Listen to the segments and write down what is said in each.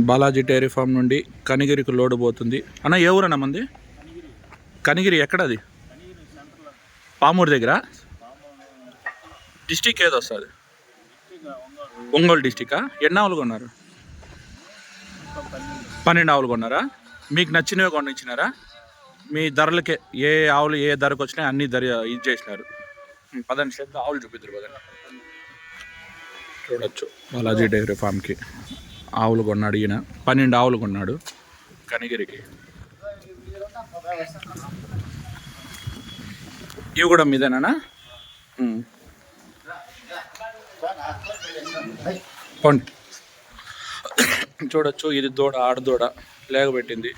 Balaji dairy farm నుండి కనిగిరికి load పోతుంది. అన్న ఏ ఊరన్నా మంది? కనిగిరి ఎక్కడది? పామూరు దగ్గర? డిస్టిక్ ఏది వస్తుంది. ఒంగోలు డిస్టికా ఎన్ని ఆవులు కొన్నారు? పన్నెండు ఆవులు కొన్నారా? మీకు నచ్చినవి కొనిచ్చినారా? మీ ధరలకే ఏ ఆవులు ఏ ధరకు వచ్చినాయి అన్ని ధర ఇది చేసినారు. పదండి శబ్ద ఆవులు చూపిద్దరు పదండి. చూడొచ్చు బాలాజీ డైరీ ఫామ్కి. ఆవులు కొన్నాడు ఈయన. పన్నెండు ఆవులు కొన్నాడు కనిగిరికి. ఇవి కూడా మీదేనా పండు. చూడొచ్చు ఇది దూడ ఆడదూడ లేగబెట్టింది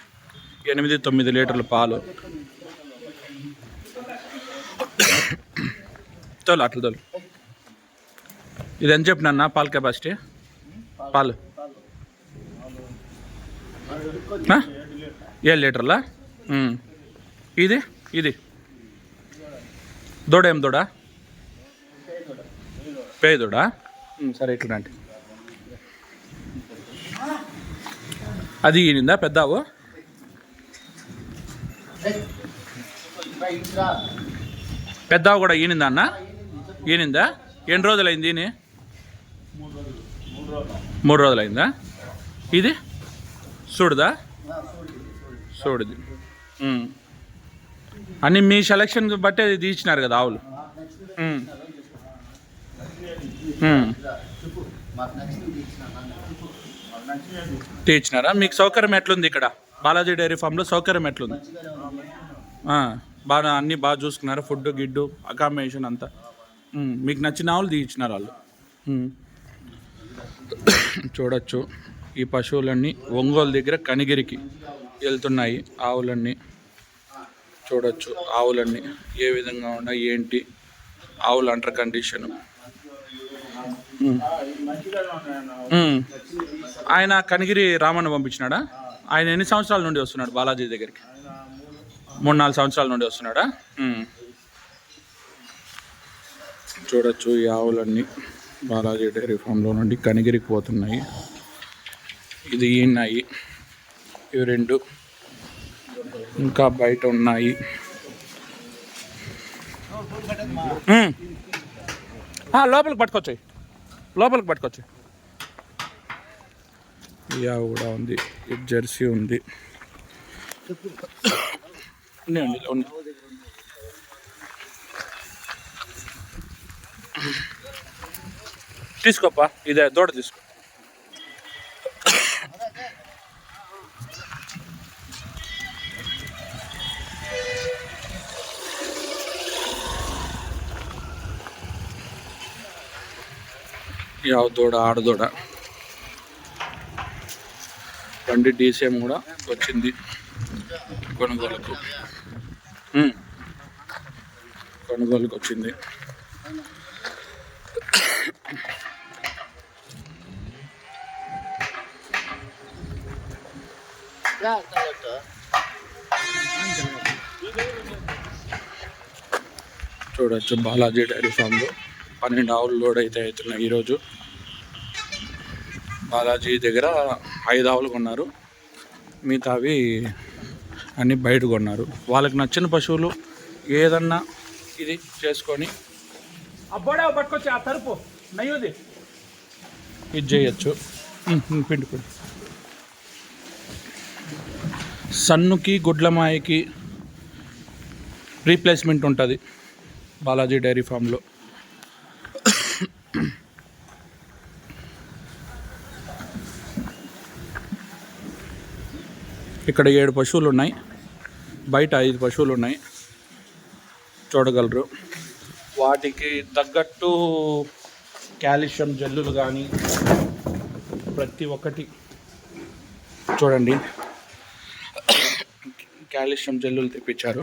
ఎనిమిది తొమ్మిది లీటర్ల పాలు. తోలు అట్ల తోలు. ఇది ఎంత చెప్పినా పాల కెపాసిటీ పాలు. ఏడు లీటర్లా? ఇది? ఇది. దూడ ఏం దూడ? పేయ దూడ. సరే ఇట్లా అది ఈనిందా? పెద్దావు? పెద్దావు కూడా ఈనిందా అన్న? ఈనిందా? ఎన్ని రోజులైంది ఈని? మూడు రోజులైందా? ఇది? చూడదా? చూడుది. ఉం. అన్ని మీ సెలక్షన్ బట్టి అది తీసినారు కదా ఆవులు. తీర్చినారా మీకు సౌకర్యం ఎట్లుంది ఇక్కడ? బాలాజీ డైరీ ఫామ్లో సౌకర్యం ఎట్లుంది? బాగా అన్నీ బాగా చూసుకున్నారు? ఫుడ్ గిడ్డు అకామిడేషన్ అంతా? మీకు నచ్చిన ఆవులు తీయించినారు వాళ్ళు. చూడొచ్చు. ఈ పశువులన్నీ ఒంగోలు దగ్గర కనిగిరికి వెళ్తున్నాయి. ఆవులన్నీ చూడొచ్చు. ఆవులన్నీ ఏ విధంగా ఉన్నాయి? ఏంటి? ఆవులు అంటర్ కండిషను. ఆయన కనిగిరి రామన్న పంపించినాడా? ఆయన ఎన్ని సంవత్సరాల నుండి వస్తున్నాడు బాలాజీ దగ్గరికి? మూడు నాలుగు సంవత్సరాల నుండి వస్తున్నాడా? చూడొచ్చు ఈ ఆవులన్నీ బాలాజీ డైరీ ఫామ్లో నుండి కనిగిరికి పోతున్నాయి. ఇది ఉన్నాయి ఇవి రెండు. ఇంకా బయట ఉన్నాయి. లోపలికి పట్టుకొచ్చాయి. లోపలికి పట్టుకొచ్చాయి. ఇయా కూడా ఉంది. జెర్సీ ఉంది. ఉన్నాయండి ఉన్నాయి తీసుకోప్పా ఇదే దూడ తీసుకో. యావ దూడ ఆడదూడ బండి డీసీఎం కూడా వచ్చింది కొనుగోలుకు కొనుగోలుకు వచ్చింది చూడొచ్చు బాలాజీ డైరీ ఫామ్లో పన్నెండు ఆవులు లోడ్ అయితే అవుతున్నాయి ఈరోజు. బాలాజీ దగ్గర ఐదు ఆవులు కొన్నారు. మిగతావి అన్నీ బయట కొన్నారు. వాళ్ళకి నచ్చిన పశువులు ఏదన్నా ఇది చేసుకొని అబ్బాడే పట్టుకొచ్చి ఆ తలుపు నయ్యూది. ఇది చేయొచ్చు. పిండి పిండి. సన్నుకి గుడ్లమాయకి రీప్లేస్మెంట్ ఉంటుంది బాలాజీ డైరీ ఫామ్లో. ఇక్కడ ఏడు పశువులు ఉన్నాయి బయట ఐదు పశువులు ఉన్నాయి చూడగలరు. వాటికి తగ్గట్టు కాల్షియం జల్లులు కానీ ప్రతి ఒక్కటి చూడండి. కాల్షియం జల్లులు తెప్పించారు.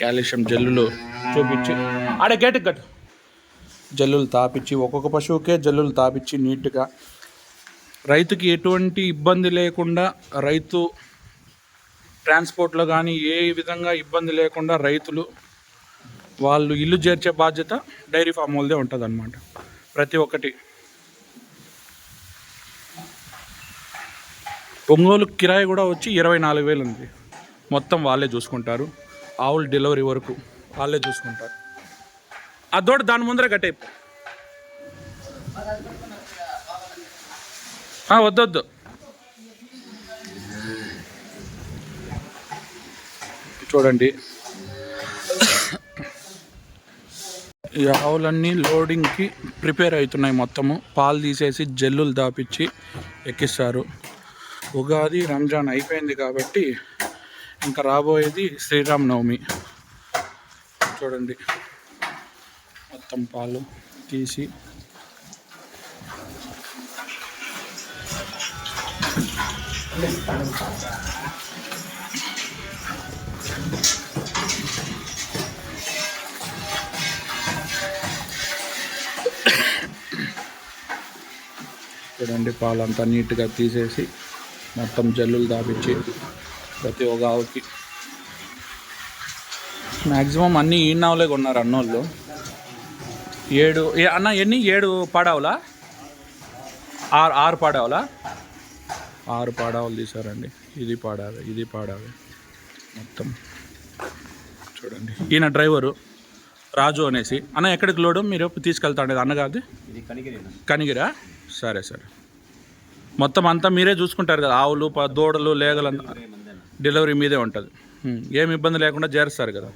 కాల్షియం జల్లులు చూపించి ఆడ గేటుకి కట్టు. జల్లులు తాపించి ఒక్కొక్క పశువుకే జల్లులు తాపించి నీట్గా రైతుకి ఎటువంటి ఇబ్బంది లేకుండా రైతు ట్రాన్స్పోర్ట్లో కానీ ఏ విధంగా ఇబ్బంది లేకుండా రైతులు వాళ్ళు ఇల్లు చేర్చే బాధ్యత డైరీ ఫామ్ వాళ్ళదే ఉంటుంది అనమాట ప్రతి ఒక్కటి. ఒంగోలు కిరాయి కూడా వచ్చి ఇరవై నాలుగు వేలు ఉంది. మొత్తం వాళ్ళే చూసుకుంటారు. ఆవులు డెలివరీ వరకు వాళ్ళే చూసుకుంటారు. ఆ దాని ముందర కట్టే వద్దొద్దు చూడండి. ఈ ఆవులన్నీ లోడింగ్కి ప్రిపేర్ అవుతున్నాయి మొత్తము. పాలు తీసేసి జల్లులు దాపిచ్చి ఎక్కిస్తారు. ఉగాది రంజాన్ అయిపోయింది కాబట్టి ఇంకా రాబోయేది శ్రీరామనవమి. చూడండి. మొత్తం పాలు తీసి. చూడండి పాలంతా నీట్గా తీసేసి మొత్తం జల్లులు దాపిచ్చి ప్రతి ఒక్క ఆవుకి. మ్యాక్సిమం అన్నీ ఈనావులే కొన్నారు అన్నోళ్ళు. ఏడు అన్న ఎన్ని? ఏడు పాడావులా? ఆరు ఆరు పాడావులా? ఆరు పాడావులు తీసారండి ఇది పాడావే ఇది పాడావే. మొత్తం. చూడండి. ఈయన డ్రైవరు రాజు అనేసి. అన్న ఎక్కడికి లోడు? మీరు తీసుకెళ్తాండేది అన్నగారిది ఇది కనిగిరి కనిగిరా? సరే సరే. మొత్తం అంతా మీరే చూసుకుంటారు కదా. ఆవులు దూడలు లేగలు అంతా. డెలివరీ మీదే ఉంటుంది ఉం. ఏం ఇబ్బంది లేకుండా చేరుస్తారు కదా